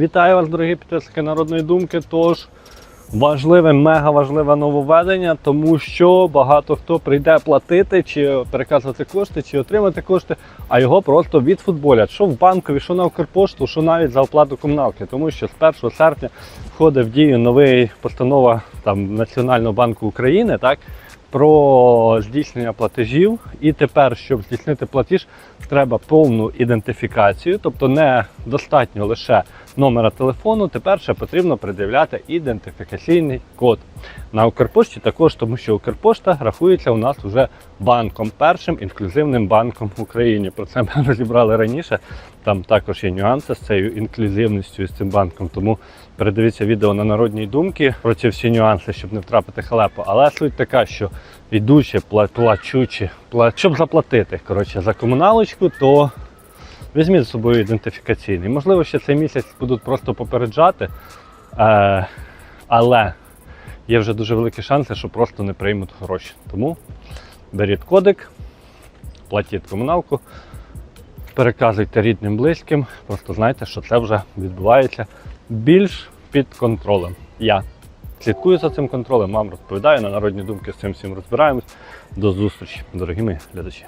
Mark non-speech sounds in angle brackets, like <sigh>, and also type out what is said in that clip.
Вітаю вас, дорогі підписники Народної думки. Тож важливе, мега важливе нововведення, тому що багато хто прийде платити, чи переказувати кошти, чи отримати кошти, а його просто відфутболять. Що в банкові, що на Укрпошту, що навіть за оплату комуналки. Тому що з 1 серпня входить в дію новий постанова там, Національного банку України, так? Про здійснення платежів, і тепер, щоб здійснити платіж, треба повну ідентифікацію, тобто не достатньо лише номера телефону, тепер ще потрібно пред'являти ідентифікаційний код. На Укрпошті також, тому що Укрпошта рахується у нас вже банком, першим інклюзивним банком в Україні. Про це ми <laughs> розібрали раніше. Там також є нюанси з цією інклюзивністю і з цим банком. Тому передивіться відео на народній думки про ці всі нюанси, щоб не втрапити халепу. Але суть така, що йдучи, пла- плачучи, пла- щоб заплатити коротше, за комуналочку, то візьміть з собою ідентифікаційний. Можливо, ще цей місяць будуть просто попереджати, е, але є вже дуже великі шанси, що просто не приймуть гроші. Тому беріть кодик, платіть комуналку, переказуйте рідним, близьким. Просто знайте, що це вже відбувається більш під контролем. Я слідкую за цим контролем, вам розповідаю на народні думки з цим всім розбираємось. До зустрічі, дорогі мої глядачі.